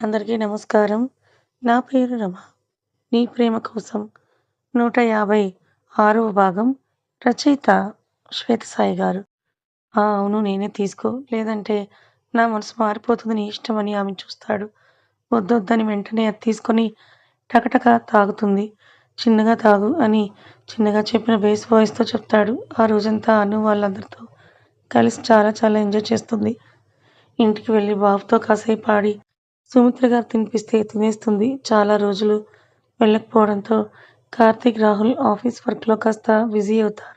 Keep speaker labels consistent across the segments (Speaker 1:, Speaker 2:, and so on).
Speaker 1: అందరికీ నమస్కారం. నా పేరు రమ. నీ ప్రేమ కోసం నూట యాభై ఆరవ భాగం రచయిత శ్వేతసాయి గారు. ఆ! అవును నేనే తీసుకో. లేదంటే నా మనసు మారిపోతుంది నీ ఇష్టమని ఆమె చూస్తాడు. వద్దొద్దని వెంటనే అది తీసుకొని టకటక తాగుతుంది. చిన్నగా తాగు అని చిన్నగా చెప్పిన బేస్ వాయిస్‌తో చెప్తాడు. ఆ రోజంతా అను వాళ్ళందరితో కలిసి చాలా చాలా ఎంజాయ్ చేస్తుంది. ఇంటికి వెళ్ళి బాబుతో కాసేపు ఆడి సుమిత్ర గారు తినిపిస్తే తినేస్తుంది. చాలా రోజులు వెళ్ళకపోవడంతో కార్తీక్, రాహుల్ ఆఫీస్ వర్క్‌లో కాస్త బిజీ అవుతారు.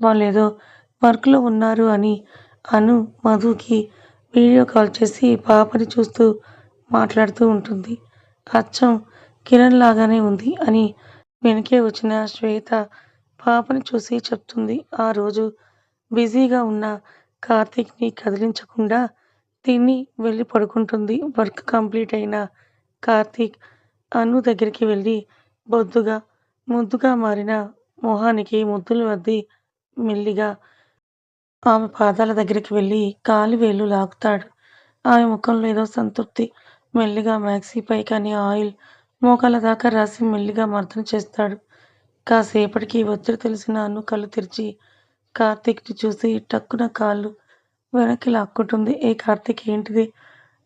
Speaker 1: వాళ్ళేదో వర్క్‌లో ఉన్నారు అని అను మధుకి వీడియో కాల్ చేసి పాపని చూస్తూ మాట్లాడుతూ ఉంటుంది. అచ్చం కిరణ్ లాగానే ఉంది అని వెనకే వచ్చిన శ్వేత పాపని చూసి చెప్తుంది. ఆ రోజు బిజీగా ఉన్న కార్తీక్‌ని కదిలించకుండా తిని వెళ్ళి పడుకుంటుంది. వర్క్ కంప్లీట్ అయిన కార్తీక్ అను దగ్గరికి వెళ్ళి బొద్దుగా, ముద్దుగా మారిన మొహానికి ముద్దులు వద్ది మెల్లిగా ఆమె పాదాల దగ్గరికి వెళ్ళి కాలి వేలు లాగుతాడు. ఆమె ముఖంలో ఏదో సంతృప్తి. మెల్లిగా మ్యాక్సీపై కానీ ఆయిల్ మోకాళ్ళ దాకా రాసి మెల్లిగా మర్దన చేస్తాడు. కాసేపటికి ఒత్తిడి తెలిసిన అను కళ్ళు తెరిచి కార్తీక్‌ని చూసి టక్కున కాళ్ళు వెనక్కి లాక్కుంటుంది. ఏ కార్తీక్ ఏంటిది?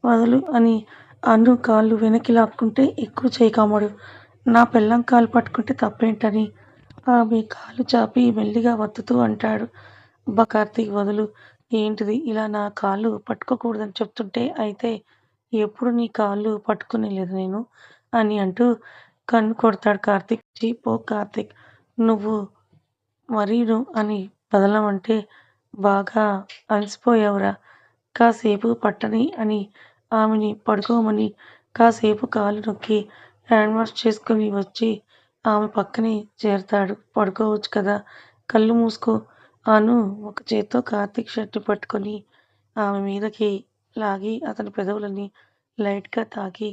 Speaker 1: వదులు అని అను కాళ్ళు వెనక్కి లాక్కుంటే ఎక్కువ చేయకామడు నా పెళ్ళం కాలు పట్టుకుంటే తప్పేంటని ఆమె కాళ్ళు చాపి మెల్లిగా వత్తుతూ అంటాడు. అబ్బా కార్తీక్ వదులు. ఏంటిది ఇలా నా కాళ్ళు పట్టుకోకూడదని చెప్తుంటే అయితే ఎప్పుడు నీ కాళ్ళు పట్టుకునేలేదు నేను అని అంటూ కన్ను కొడతాడు కార్తీక్. జీ పో కార్తీక్ నువ్వు మరీను అని వదలమంటే బాగా అలసిపోయావురా. కాసేపు పట్టని అని ఆమెని పడుకోమని కాసేపు కాలు నొక్కి హ్యాండ్ వాష్ చేసుకుని వచ్చి ఆమె పక్కనే చేరతాడు. పడుకోవచ్చు కదా కళ్ళు మూసుకో అను ఒక చేత్తో కార్తీక్ షర్ట్ పట్టుకొని ఆమె మీదకి లాగి అతని పెదవులని లైట్‌గా తాకి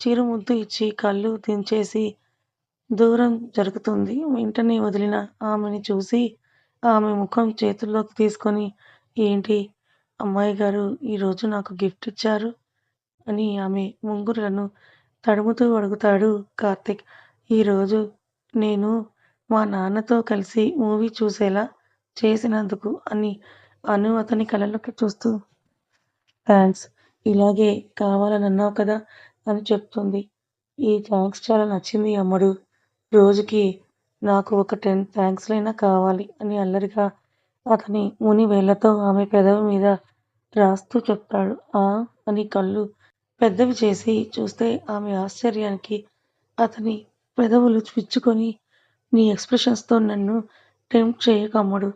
Speaker 1: చిరుముద్దు ఇచ్చి కళ్ళు దించేసి దూరం జరుగుతుంది. వెంటనే వదిలిన ఆమెని చూసి ఆమె ముఖం చేతుల్లోకి తీసుకొని ఏంటి అమ్మాయి గారు ఈరోజు నాకు గిఫ్ట్ ఇచ్చారు అని ఆమె ముంగురులను తడుముతూ అడుగుతాడు కార్తిక్ ఈరోజు నేను మా నాన్నతో కలిసి మూవీ చూసేలా చేసినందుకు అని అను అతని కళ్ళలోకి చూస్తూ థ్యాంక్స్ ఇలాగే కావాలనన్నావు కదా అని చెప్తుంది. ఈ థ్యాంక్స్ చాలా నచ్చింది అమ్మడు. రోజుకి నాకు ఒక టెన్ థ్యాంక్స్లైనా కావాలి అని అల్లరిగా అతని ముని వేళ్ళతో ఆమె పెదవి మీద రాస్తూ చెప్తాడు. ఆ! అని కళ్ళు పెద్దవి చేసి చూస్తే ఆమె ఆశ్చర్యానికి అతని పెదవులు చుచ్చుకొని నీ ఎక్స్‌ప్రెషన్స్‌తో నన్ను టెంప్ట్ చేయకమ్మడు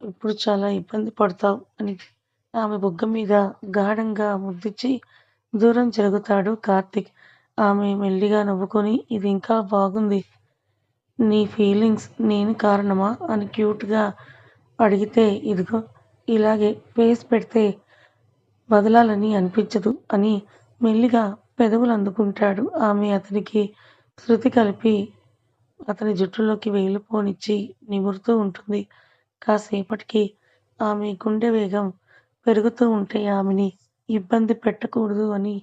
Speaker 1: ఇప్పుడు చాలా ఇబ్బంది పడతావు అని ఆమె బొగ్గ మీద గాఢంగా ముద్దిచ్చి దూరం జరుగుతాడు కార్తిక్ ఆమె మెల్లిగా నవ్వుకొని ఇది ఇంకా బాగుంది. నీ ఫీలింగ్స్ నేను కారణమా అని క్యూట్‌గా అడిగితే ఇదిగో ఇలాగే ఫేస్ పెడితే వదలాలని అనిపించదు అని మెల్లిగా పెదవులు అందుకుంటాడు ఆమె అతనికి శృతి కలిపి అతని జుట్టులోకి వేలు పోనిచ్చి నిమురుతూ ఉంటుంది. కాసేపటికి ఆమె గుండె వేగం పెరుగుతూ ఉంటే ఆమెని ఇబ్బంది పెట్టకూడదు అని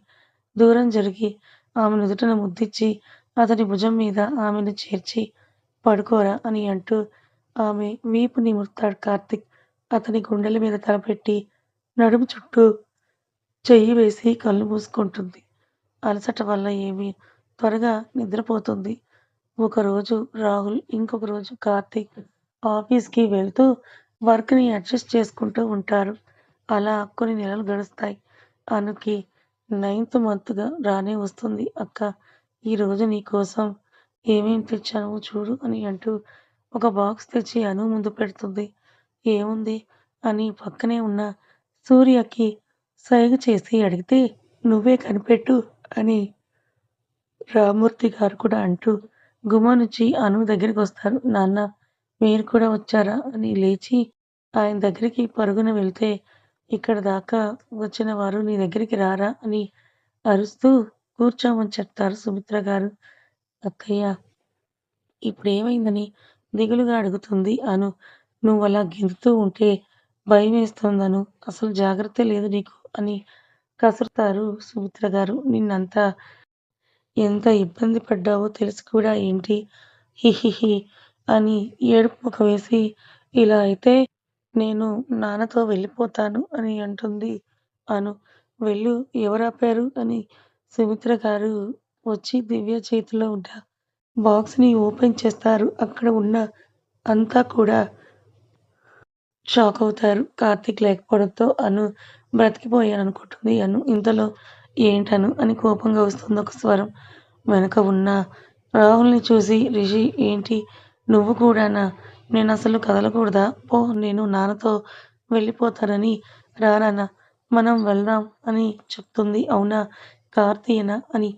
Speaker 1: దూరం జరిగి ఆమె నుదుటన ముద్దిచ్చి అతని భుజం మీద ఆమెను చేర్చి పడుకోరా అని అంటూ ఆమె వీపు నిమురుతాడు కార్తిక్ అతని గుండెల మీద తలపెట్టి నడుము చుట్టూ చెయ్యి వేసి కళ్ళు మూసుకుంటుంది. అలసట వల్ల ఏమి త్వరగా నిద్రపోతుంది. ఒకరోజు రాహుల్, ఇంకొక రోజు కార్తీక్ ఆఫీస్‌కి వెళ్తూ వర్క్‌ని అడ్జస్ట్ చేసుకుంటూ ఉంటారు. అలా కొన్ని నెలలు గడుస్తాయి. అనుకి నైన్త్ మంత్గా రానే వస్తుంది. అక్క ఈరోజు నీకోసం ఏమేం తెచ్చానో చూడు అని అంటూ ఒక బాక్స్ తెచ్చి అను ముందు పెడుతుంది. ఏముంది? అని పక్కనే ఉన్న సూర్యకి సైగ చేసి అడిగితే నువ్వే కనిపెట్టు అని రామూర్తి గారు కూడా అంటూ గుమ్మ నుంచి అను దగ్గరికొస్తారు. నాన్న మీరు కూడా వచ్చారా? అని లేచి ఆయన దగ్గరికి పరుగున వెళ్తే ఇక్కడ దాకా వచ్చిన వారు నీ దగ్గరికి రారా? అని అరుస్తూ కూర్చోమని చెప్తారు సుమిత్ర గారు. అక్కయ్య ఇప్పుడేమైందని దిగులుగా అడుగుతుంది అను. నువ్వు అలా గెంతుతూ ఉంటే భయం భయమేస్తోందనూ. అసలు జాగ్రత్త లేదు నీకు అని కసురుతారు సుమిత్ర గారు. నిన్నంతా ఎంత ఇబ్బంది పడ్డావో తెలిసి కూడా ఏంటి? హిహిహి అని ఏడుపు ముఖ వేసి ఇలా అయితే నేను నాన్నతో వెళ్ళిపోతాను అని అంటుంది అను. వెళ్ళు ఎవరాపారు? అని సుమిత్ర గారు వచ్చి దివ్య చేతిలో ఉన్న బాక్స్‌ని ఓపెన్ చేస్తారు. అక్కడ ఉన్న అంతా కూడా షాక్ అవుతారు కార్తీక్ లేకపోవడంతో అను బ్రతికిపోయాననుకుంటుంది అను. ఇంతలో ఏంటను అని కోపంగా వస్తుంది ఒక స్వరం. వెనక ఉన్న రాహుల్‌ని చూసి రిషి ఏంటి నువ్వు కూడానా? అసలు కదలకూడదా? పో నేను నాన్నతో వెళ్ళిపోతానని రా మనం వెళ్దాం అని చెప్తుంది. అవునా? కార్తీయనా అని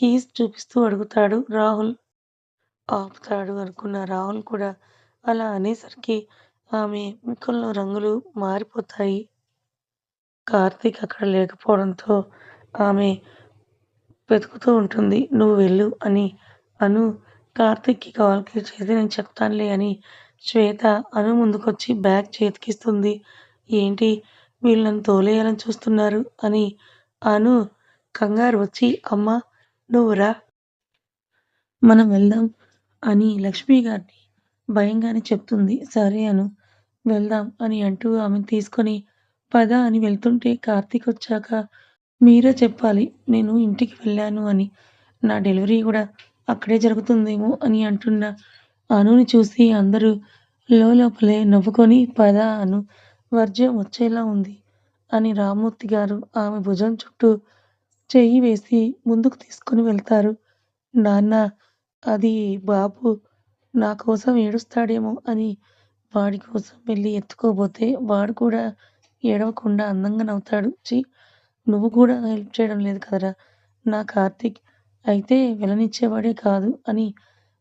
Speaker 1: కీస్ చూపిస్తూ అడుగుతాడు రాహుల్. ఆపుతాడు అనుకున్న రాహుల్ కూడా అలా అనేసరికి ఆమె ముఖంలో రంగులు మారిపోతాయి. కార్తీక్ అక్కడ లేకపోవడంతో ఆమె వెతుకుతూ ఉంటుంది. నువ్వు వెళ్ళు అని అను కార్తీక్‌కి కాల్‌కి చేసి నేను చెప్తానులే అని శ్వేత అను ముందుకొచ్చి బ్యాగ్ చేతికిస్తుంది. ఏంటి వీళ్ళు నన్ను తోలేయాలని చూస్తున్నారు అని అను కంగారు వచ్చి అమ్మ నువ్వురా మనం వెళ్దాం అని లక్ష్మి గారిని భయంగానే చెప్తుంది. సరే అను వెళ్దాం అని అంటూ ఆమెను తీసుకొని పద అని వెళ్తుంటే కార్తీక్ వచ్చాక మీరే చెప్పాలి నేను ఇంటికి వెళ్ళాను అని. నా డెలివరీ కూడా అక్కడే జరుగుతుందేమో అని అంటున్న అనుని చూసి అందరూ లోలోపలే నవ్వుకొని పద అను వర్జ్యం వచ్చేలా ఉంది అని రామ్మూర్తి గారు ఆమె భుజం చుట్టూ చేయి వేసి ముందుకు తీసుకొని వెళ్తారు. నాన్న అది బాబు నా కోసం ఏడుస్తాడేమో అని వాడి కోసం వెళ్ళి ఎత్తుకోబోతే వాడు కూడా ఏడవకుండా అందంగా నవ్వుతాడు. ఛీ! నువ్వు కూడా హెల్ప్ చేయడం లేదు కదరా నా కార్తీక్ అయితే వెళ్ళనిచ్చేవాడే కాదు అని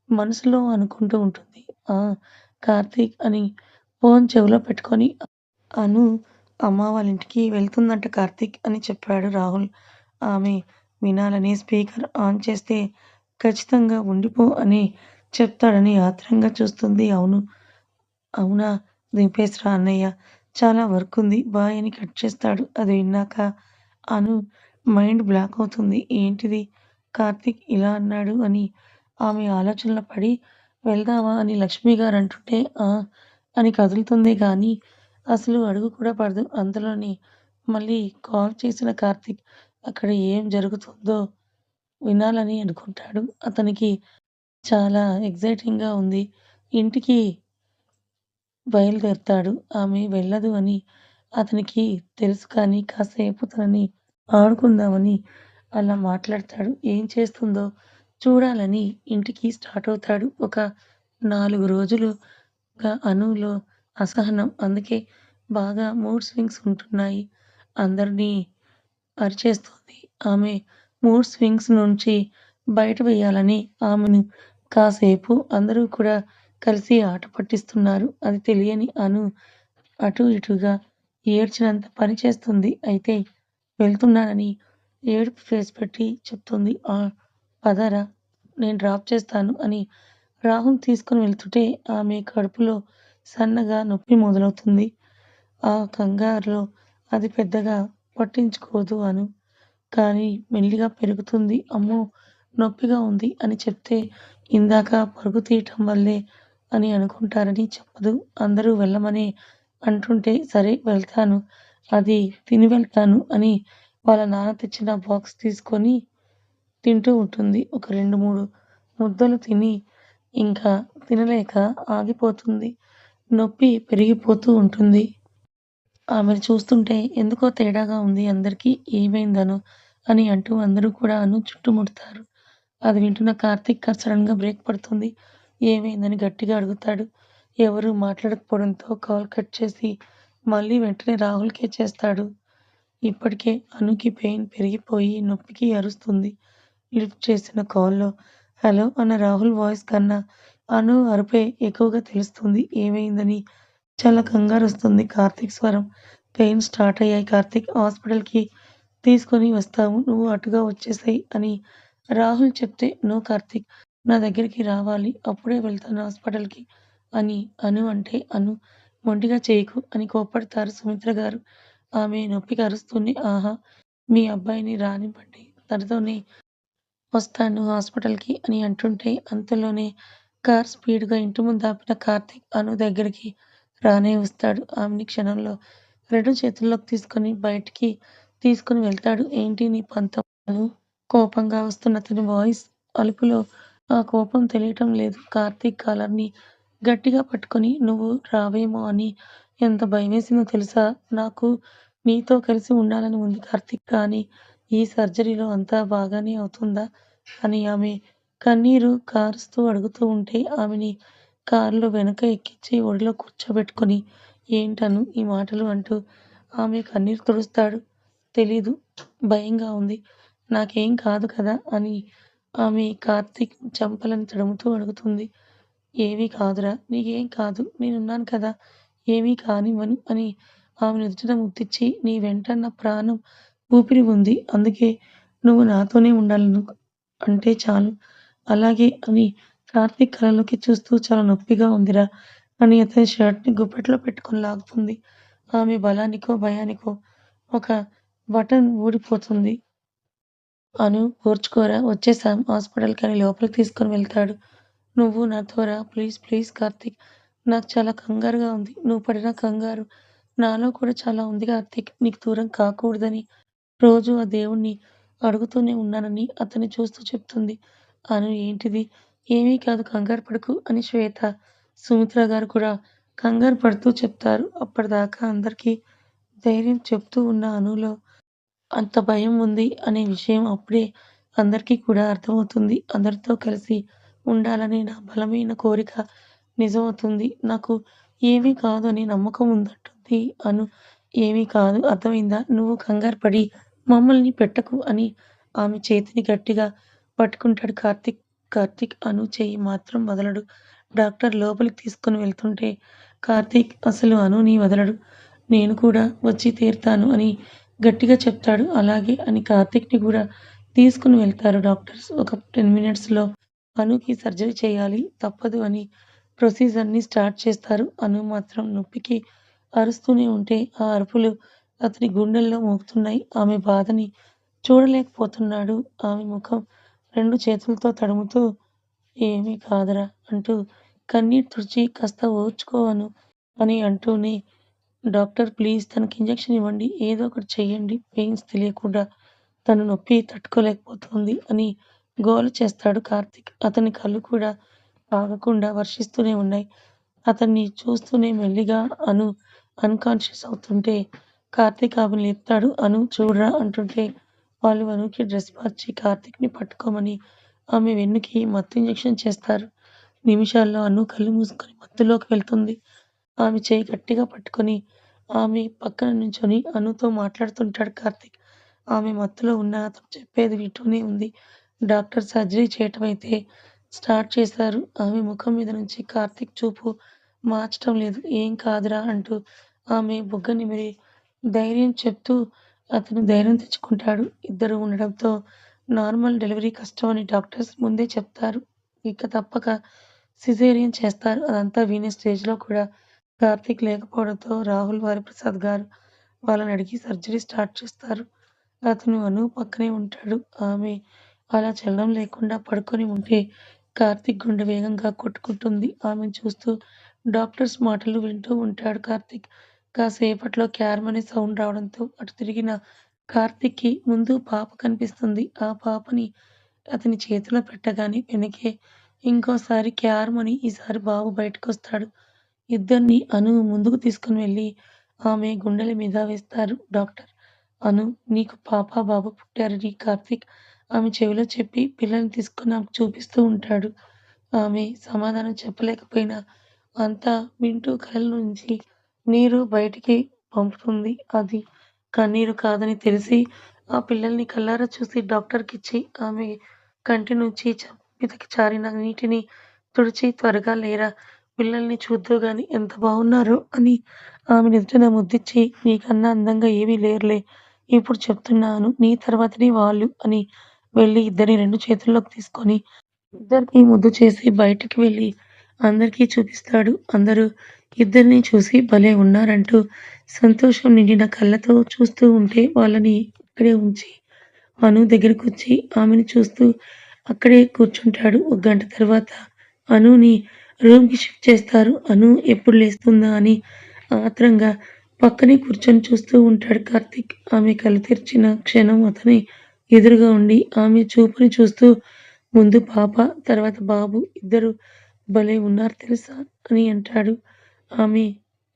Speaker 1: మనసులో అనుకుంటూ ఉంటుంది. ఆ! కార్తీక్ అని ఫోన్ చెవిలో పెట్టుకొని అను అమ్మ వాళ్ళ ఇంటికి వెళ్తుందంట కార్తీక్ అని చెప్పాడు రాహుల్. ఆమె వినాలని స్పీకర్ ఆన్ చేస్తే ఖచ్చితంగా ఉండిపో అని చెప్తాడని ఆత్రంగా చూస్తుంది. అవును. అవునా దింపేసిరా అన్నయ్య. చాలా వర్కుంది. బాయ్ అని కట్ చేస్తాడు. అది విన్నాక అను మైండ్ బ్లాక్ అవుతుంది. ఏంటిది కార్తీక్ ఇలా అన్నాడు అని ఆమె ఆలోచనలో పడి వెళ్దామా అని లక్ష్మి గారు అంటుంటే ఆ! అని కదులుతుంది కానీ అసలు అడుగు కూడా పడదు. అందులోని మళ్ళీ కాల్ చేసిన కార్తిక్ అక్కడ ఏం జరుగుతుందో వినాలని అనుకుంటాడు. అతనికి చాలా ఎగ్జైటింగ్గా ఉంది. ఇంటికి బయలుదేరుతాడు ఆమె వెళ్ళదు అని అతనికి తెలుసు కానీ కాసేపు తనని ఆడుకుందామని అలా మాట్లాడతాడు. ఏం చేస్తుందో చూడాలని ఇంటికి స్టార్ట్ అవుతాడు. ఒక నాలుగు రోజులుగా అనువులో అసహనం. అందుకే బాగా మూడ్ స్వింగ్స్ ఉంటున్నాయి. అందరినీ పరిచేస్తుంది ఆమె మూడ్ స్వింగ్స్ నుంచి బయట వేయాలని ఆమెను కాసేపు అందరూ కూడా కలిసి ఆట పట్టిస్తున్నారు. అది తెలియని అను అటూ ఇటూగా ఏడ్చినంత పని చేస్తుంది. అయితే వెళ్తున్నానని ఏడుపు ఫేస్ పెట్టి చెప్తుంది. ఆ! పదరా నేను డ్రాప్ చేస్తాను అని రాహుల్ తీసుకొని వెళ్తుంటే ఆమె కడుపులో సన్నగా నొప్పి మొదలవుతుంది. ఆ కంగారులో అది పెద్దగా పట్టించుకోదు అను. కానీ మెల్లిగా పెరుగుతుంది. అమ్మో! నొప్పిగా ఉంది అని చెప్తే ఇందాక పరుగు తీయటం వల్లే అని అనుకుంటారని చెప్పదు. అందరూ వెళ్ళమనే అంటుంటే సరే వెళ్తాను. అది తిని వెళ్తాను అని వాళ్ళ నాన్న తెచ్చిన బాక్స్ తీసుకొని తింటూ ఉంటుంది. ఒక రెండు మూడు ముద్దలు తిని ఇంకా తినలేక ఆగిపోతుంది. నొప్పి పెరిగిపోతూ ఉంటుంది. ఆమెను చూస్తుంటే ఎందుకో తేడాగా ఉంది అందరికీ. ఏమైందనో అని అంటూ అందరూ కూడా అను చుట్టుముడతారు. అది వింటున్న కార్తీక్ సడన్‌గా బ్రేక్ పడుతుంది. ఏమైందని గట్టిగా అడుగుతాడు. ఎవరు మాట్లాడకపోవడంతో కాల్ కట్ చేసి మళ్ళీ వెంటనే రాహుల్‌కే చేస్తాడు. ఇప్పటికే అనుకి పెయిన్ పెరిగిపోయి నొప్పికి అరుస్తుంది. లిఫ్ట్ చేసిన కాల్‌లో హలో అన్న రాహుల్ వాయిస్ కన్నా అను అరుపే ఎక్కువగా తెలుస్తుంది. ఏమైందని చాలా కంగారు వస్తుంది కార్తీక్ స్వరం. పెయిన్ స్టార్ట్ అయ్యాయి కార్తీక్. హాస్పిటల్‌కి తీసుకొని వస్తాము. నువ్వు అటుగా వచ్చేసాయి అని రాహుల్ చెప్తే నో కార్తీక్ నా దగ్గరికి రావాలి. అప్పుడే వెళ్తాను హాస్పిటల్‌కి అని అను అంటే అను మొండిగా చేయకు అని కోప్పడతారు సుమిత్ర గారు. ఆమె నొప్పి కరుస్తుంది ఆహా! మీ అబ్బాయిని రానివ్వండి. తనతోనే వస్తాను హాస్పిటల్‌కి అని అంటుంటే అంతలోనే కార్ స్పీడ్‌గా ఇంటి ముందు ఆపిన కార్తీక్ అను దగ్గరికి రానే వస్తాడు. ఆమెని క్షణంలో రెండు చేతుల్లోకి తీసుకొని బయటికి తీసుకొని వెళ్తాడు. ఏంటి నీ పంతం కోపంగా వస్తున్న అతని వాయిస్ అలుపులో ఆ కోపం తెలియటం లేదు. కార్తీక్ కాలర్‌ని గట్టిగా పట్టుకొని నువ్వు రావేమో అని ఎంత భయమేసిందో తెలుసా? నాకు నీతో కలిసి ఉండాలని ఉంది కార్తీక్. కానీ ఈ సర్జరీలో అంతా బాగానే అవుతుందా? అని ఆమె కన్నీరు కారుస్తూ అడుగుతూ ఉంటే ఆమెని కారులో వెనక ఎక్కించి ఒడిలో కూర్చోబెట్టుకొని ఏంటను ఈ మాటలు అంటూ ఆమె కన్నీరు తుడుస్తాడు. తెలీదు. భయంగా ఉంది. నాకేం కాదు కదా అని ఆమె కార్తీక్ చెంపలను తడుముతూ అడుగుతుంది. ఏమీ కాదురా! నీకేం కాదు. నేనున్నాను కదా! ఏమీ కానివ్వను అని ఆమె నుదుటిన ముద్దిచ్చి నీ వెంట నా ప్రాణం ఊపిరి ఉంది. అందుకే నువ్వు నాతోనే ఉండాలను అంటే చాలు. అలాగే అని కార్తీక్ కళ్ళలోకి చూస్తూ చాలా నొప్పిగా ఉందిరా! అని అతని షర్ట్‌ని గుప్పెట్లో పెట్టుకొని లాగుతుంది. ఆమె బలానికో, భయానికో ఒక బటన్ ఊడిపోతుంది. అను ఓర్చుకోరా! వచ్చేసాం హాస్పిటల్‌కి అని లోపలికి తీసుకొని వెళ్తాడు. నువ్వు నాతోరా ప్లీజ్ ప్లీజ్ కార్తీక్! నాకు చాలా కంగారుగా ఉంది. నువ్వు పడిన కంగారు నాలో కూడా చాలా ఉంది కార్తీక్. నీకు దూరం కాకూడదని రోజు ఆ దేవుణ్ణి అడుగుతూనే ఉన్నానని అతన్ని చూస్తూ చెప్తుంది. అను ఏంటిది? ఏమీ కాదు కంగారు పడకు అని శ్వేత, సుమిత్ర గారు కూడా కంగారు పడుతూ చెప్తారు. అప్పటిదాకా అందరికీ ధైర్యం చెప్తూ ఉన్న అనులో అంత భయం ఉంది అనే విషయం అప్పుడే అందరికీ కూడా అర్థమవుతుంది. అందరితో కలిసి ఉండాలని నా బలమైన కోరిక నిజమవుతుంది. నాకు ఏమీ కాదు అనే నమ్మకం ఉందంటుంది అను. ఏమీ కాదు అర్థమైందా? నువ్వు కంగారు పడి మమ్మల్ని పెట్టకు అని ఆమె చేతిని గట్టిగా పట్టుకుంటాడు కార్తీక్. కార్తీక్ అను చెయ్యి మాత్రం వదలడు. డాక్టర్ లోపలికి తీసుకుని వెళ్తుంటే కార్తీక్ అసలు అనుని వదలడు. నేను కూడా వచ్చి తీరుతాను అని గట్టిగా చెప్తాడు. అలాగే అని కార్తీక్‌ని కూడా తీసుకుని వెళ్తారు డాక్టర్స్. ఒక టెన్ మినిట్స్‌లో అనుకి సర్జరీ చేయాలి. తప్పదు అని ప్రొసీజర్‌ని స్టార్ట్ చేస్తారు. అను మాత్రం నొప్పికి అరుస్తూనే ఉంటే ఆ అరుపులు అతని గుండెల్లో మోగుతున్నాయి. ఆమె బాధని చూడలేకపోతున్నాడు. ఆమె ముఖం రెండు చేతులతో తడుముతూ ఏమీ కాదురా! అంటూ కన్నీరు తుడిచి కాస్త ఓర్చుకోవను అని అంటూనే డాక్టర్ ప్లీజ్ తనకి ఇంజెక్షన్ ఇవ్వండి. ఏదో ఒకటి చెయ్యండి. పెయిన్స్ తెలియకుండా తను నొప్పి తట్టుకోలేకపోతుంది అని గోల చేస్తాడు కార్తిక్ అతని కళ్ళు కూడా ఆగకుండా వర్షిస్తూనే ఉన్నాయి. అతన్ని చూస్తూనే మెల్లిగా అను అన్‌కాన్షియస్ అవుతుంటే కార్తీక్ ఆమెని లేపుతాడు. అను చూడరా అంటుంటే వాళ్ళు అనుకి డ్రెస్ మార్చి కార్తీక్‌ని పట్టుకోమని ఆమె వెన్నుకి మత్తు ఇంజెక్షన్ చేస్తారు. నిమిషాల్లో అను కళ్ళు మూసుకొని మత్తులోకి వెళ్తుంది. ఆమె చేయి గట్టిగా పట్టుకొని ఆమె పక్కన నుంచొని అనుతో మాట్లాడుతుంటాడు కార్తీక్. ఆమె మత్తులో ఉన్న అతను చెప్పేది వింటూనే ఉంది. డాక్టర్ సర్జరీ చేయటం అయితే స్టార్ట్ చేశారు. ఆమె ముఖం మీద నుంచి కార్తీక్ చూపు మార్చడం లేదు. ఏం కాదురా అంటూ ఆమె బుగ్గ నిమిరి ధైర్యం చెప్తూ అతను ధైర్యం తెచ్చుకుంటాడు. ఇద్దరు ఉండడంతో నార్మల్ డెలివరీ కష్టం అని డాక్టర్స్ ముందే చెప్తారు. ఇక తప్పక సిజేరియన్ చేస్తారు. అదంతా వినే స్టేజ్‌లో కూడా కార్తీక్ లేకపోవడంతో రాహుల్ వారిప్రసాద్ గారు వాళ్ళని అడిగి సర్జరీ స్టార్ట్ చేస్తారు. అతను అను పక్కనే ఉంటాడు. ఆమె అలా చలనం లేకుండా పడుకొని ఉంటే కార్తీక్ గుండె వేగంగా కొట్టుకుంటుంది. ఆమెను చూస్తూ డాక్టర్స్ మాటలు వింటూ ఉంటాడు కార్తీక్. కాసేపట్లో క్యార్మని సౌండ్ రావడంతో అటు తిరిగిన కార్తిక్కి ముందు పాప కనిపిస్తుంది. ఆ పాపని అతని చేతిలో పెట్టగానే వెనకే ఇంకోసారి క్యార్మని ఈసారి బాబు బయటకొస్తాడు. ఇద్దరిని అను ముందుకు తీసుకుని వెళ్ళి ఆమె గుండెల మీద వేస్తారు డాక్టర్. అను నీకు పాప, బాబు పుట్టారని కార్తిక్ ఆమె చెవిలో చెప్పి పిల్లల్ని తీసుకుని ఆమెకు చూపిస్తూ ఉంటాడు. ఆమె సమాధానం చెప్పలేకపోయినా అంతా వింటూ కళ్ళ నుంచి నీరు బయటికి పంపుతుంది. అది కన్నీరు కాదని తెలిసి ఆ పిల్లల్ని కళ్ళారా చూసి డాక్టర్‌కిచ్చి ఆమె కంటి నుంచి చెంప మీదకి జారిన నీటిని తుడిచి త్వరగా లేరా! పిల్లల్ని చూద్దువుగాని ఎంత బావున్నారో అని ఆమె నుదుటిన ముద్దిచ్చి నీకన్నా అందంగా ఏమీ లేరులే. ఇప్పుడు చెప్తున్నాను నీ తర్వాతనే వాళ్ళు అని వెళ్ళి ఇద్దరిని రెండు చేతుల్లోకి తీసుకొని ఇద్దరికి ముద్దు చేసి బయటికి వెళ్ళి అందరికీ చూపిస్తాడు. అందరూ ఇద్దరిని చూసి భలే ఉన్నారంటూ సంతోషం నిండిన కళ్ళతో చూస్తూ ఉంటే వాళ్ళని అక్కడే ఉంచి అను దగ్గరకొచ్చి ఆమెను చూస్తూ అక్కడే కూర్చుంటాడు. ఒక గంట తర్వాత అనుని రూమ్‌కి షిఫ్ట్ చేస్తారు. అను ఎప్పుడు లేస్తుందా అని ఆత్రంగా పక్కనే కూర్చొని చూస్తూ ఉంటాడు కార్తీక్. ఆమె కళ్ళు తెరిచిన క్షణం అతని ఎదురుగా ఉండి ఆమె చూపుని చూస్తూ ముందు పాప, తర్వాత బాబు ఇద్దరు భలే ఉన్నారు తెలుసా అని అంటాడు. ఆమె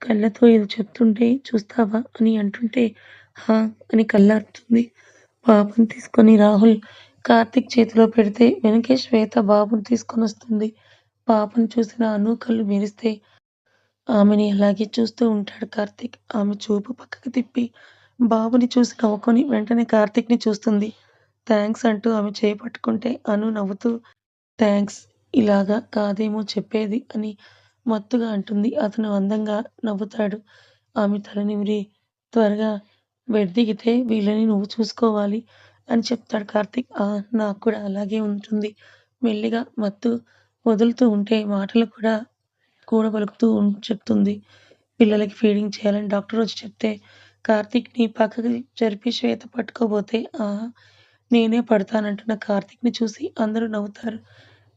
Speaker 1: కళ్ళతో ఏదో చెప్తుంటే చూస్తావా అని అంటుంటే హా అని కళ్ళార్పుతుంది. పాపని తీసుకొని రాహుల్ కార్తీక్ చేతిలో పెడితే వెనకే శ్వేత బాబుని తీసుకొనొస్తుంది. పాపను చూసిన అను కళ్ళు మెరిస్తే ఆమెని అలాగే చూస్తూ ఉంటాడు కార్తీక్. ఆమె చూపు పక్కకి తిప్పి బాబుని చూసి నవ్వుకొని వెంటనే కార్తీక్‌ని చూస్తుంది. థాంక్స్ అంటూ ఆమె చేయి పట్టుకుంటే అను నవ్వుతూ థాంక్స్ ఇలాగా కాదేమో చెప్పేది అని మత్తుగా అంటుంది. అతను అందంగా నవ్వుతాడు. ఆమె తల నిమిరి త్వరగా బెడ్ దిగితే వీళ్ళని నువ్వు చూసుకోవాలి అని చెప్తాడు కార్తీక్. ఆ! నాకు కూడా అలాగే ఉంటుంది. మెల్లిగా మత్తు వదులుతూ ఉంటే మాటలు కూడా కూడబలుకుతూ చెప్తుంది. పిల్లలకి ఫీడింగ్ చేయాలని డాక్టర్ వచ్చి చెప్తే కార్తీక్‌ని పక్కకి జరిపి శ్వేత పట్టుకోబోతే ఆహా! నేనే పడతానంటున్న కార్తీక్‌ని చూసి అందరూ నవ్వుతారు.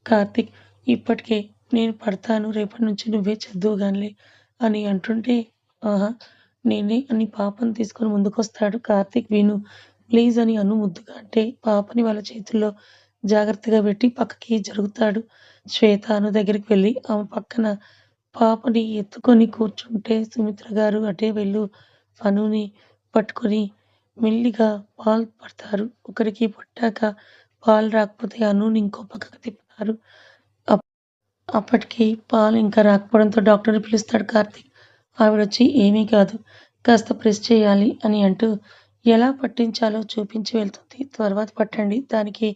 Speaker 1: కార్తీక్ ఇప్పటికే నేను పడతాను రేపటి నుంచి నువ్వే చదువుగానిలే అని అంటుంటే ఆహా! నేనే అని పాపని తీసుకొని ముందుకొస్తాడు కార్తీక్. విను ప్లీజ్ అని అను ముద్దుగా అంటే పాపని వాళ్ళ చేతుల్లో జాగ్రత్తగా పెట్టి పక్కకి జరుగుతాడు. శ్వేత అను దగ్గరికి వెళ్ళి ఆమె పక్కన పాపని ఎత్తుకొని కూర్చుంటే సుమిత్ర గారు అటే వెళ్ళు అనుని పట్టుకొని మెల్లిగా పాలు పడతారు. ఒకరికి పట్టాక పాలు రాకపోతే అనుని ఇంకో పక్కకి తిప్పుతారు. అప్ అప్పటికి పాలు ఇంకా రాకపోవడంతో డాక్టర్‌ని పిలుస్తాడు కార్తీక్. ఆవిడొచ్చి ఏమీ కాదు కాస్త ప్రెస్ చేయాలి అని అంటూ ఎలా పట్టించాలో చూపించి వెళ్తుంది. తర్వాత పట్టండి దానికి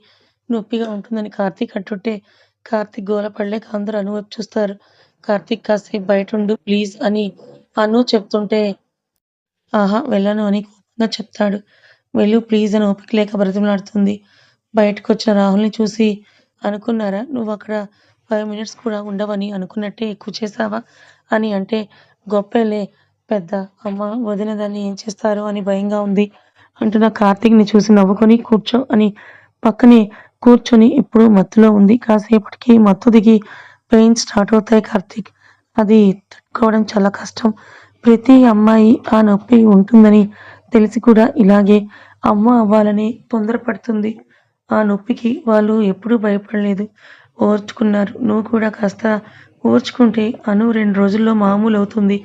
Speaker 1: నొప్పిగా ఉంటుందని కార్తీక్ అంటుంటే కార్తీక్ గోలపడలేక అందరూ అను వైపు చూస్తారు. కార్తీక్ కాసేపు బయటుండు ప్లీజ్ అని అను చెప్తుంటే ఆహా! వెళ్ళను అని కోపంగా చెప్తాడు. వెళ్ళు ప్లీజ్ అని ఓపిక లేక బ్రతిమలాడుతుంది. బయటకొచ్చిన రాహుల్‌ని చూసి అనుకున్నారా నువ్వు అక్కడ ఫైవ్ మినిట్స్ కూడా ఉండవని అనుకున్నట్టే ఎక్కువ చేసావా అని అంటే గొప్పలే పెద్ద అమ్మ వదిన దాన్ని ఏం చేస్తారో అని భయంగా ఉంది అంటున్న కార్తీక్‌ని చూసి నవ్వుకొని కూర్చో అని పక్కనే కూర్చొని ఇప్పుడు మత్తులో ఉంది. కాసేపటికి మత్తు దిగి పెయిన్ స్టార్ట్ అవుతాయి కార్తీక్. అది తట్టుకోవడం చాలా కష్టం. ప్రతి అమ్మాయి ఆ నొప్పి ఉంటుందని తెలిసి కూడా ఇలాగే అమ్మ అవ్వాలని తొందరపడుతుంది. ఆ నొప్పికి వాళ్ళు ఎప్పుడూ భయపడలేదు. ఓర్చుకున్నారు. నువ్వు కూడా కాస్త ఓర్చుకుంటే అను రెండు రోజుల్లో మామూలు అవుతుంది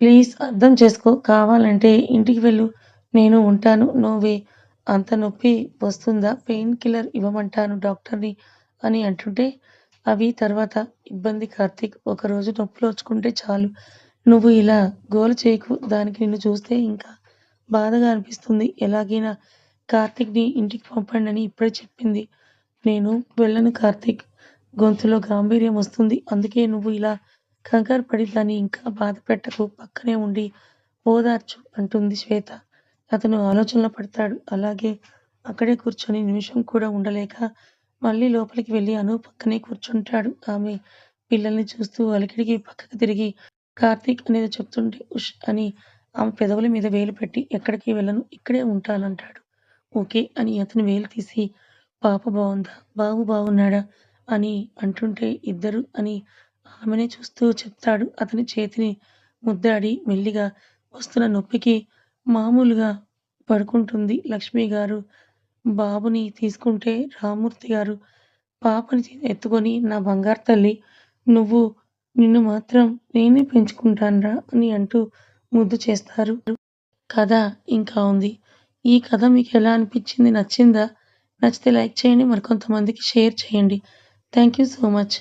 Speaker 1: ప్లీజ్ అర్థం చేసుకో. కావాలంటే ఇంటికి వెళ్ళు. నేను ఉంటాను. నువ్వే అంత నొప్పి వస్తుందా పెయిన్ కిల్లర్ ఇవ్వమంటాను డాక్టర్‌ని అని అంటుంటే అవి తర్వాత ఇబ్బంది కార్తీక్. ఒకరోజు నొప్పులోచుకుంటే చాలు. నువ్వు ఇలా గోల చేయకు. దానికి నిన్ను చూస్తే ఇంకా బాధగా అనిపిస్తుంది. ఎలాగైనా కార్తీక్‌ని ఇంటికి పంపండని ఇప్పుడే చెప్పింది. నేను వెళ్ళను కార్తీక్. గొంతులో గాంభీర్యం వస్తుంది. అందుకే నువ్వు ఇలా కంగారుపడి దాన్ని ఇంకా బాధ పెట్టకు పక్కనే ఉండి ఓదార్చు అంటుంది శ్వేత. అతను ఆలోచనలో పడతాడు. అలాగే అక్కడే కూర్చొని నిమిషం కూడా ఉండలేక మళ్ళీ లోపలికి వెళ్ళి అను పక్కనే కూర్చుంటాడు. ఆమె పిల్లల్ని చూస్తూ అలికిడికి పక్కకి తిరిగి కార్తీక్ అనేది చెప్తుంటే ఉష్ అని ఆమె పెదవుల మీద వేలు పెట్టి ఎక్కడికి వెళ్ళను. ఇక్కడే ఉంటానంటాడు. ఓకే అని అతను వేలు తీసి పాప బాగుందా బాబు బాగున్నాడా? అని అంటుంటే ఇద్దరు అని ఆమెనే చూస్తూ చెప్తాడు. అతని చేతిని ముద్దాడి మెల్లిగా వస్తున్న నొప్పికి మామూలుగా పడుకుంటుంది లక్ష్మిగారు. బాబుని తీసుకుంటే రామూర్తి గారు పాపని ఎత్తుకొని నా బంగారు తల్లి నువ్వు నిన్ను మాత్రం నేనే పెంచుకుంటానురా అని అంటూ ముద్దు చేస్తారు. కథ ఇంకా ఉంది. ఈ కథ మీకు ఎలా అనిపించింది? నచ్చిందా? నచ్చితే లైక్ చేయండి. మరికొంతమందికి షేర్ చేయండి. Thank you so much.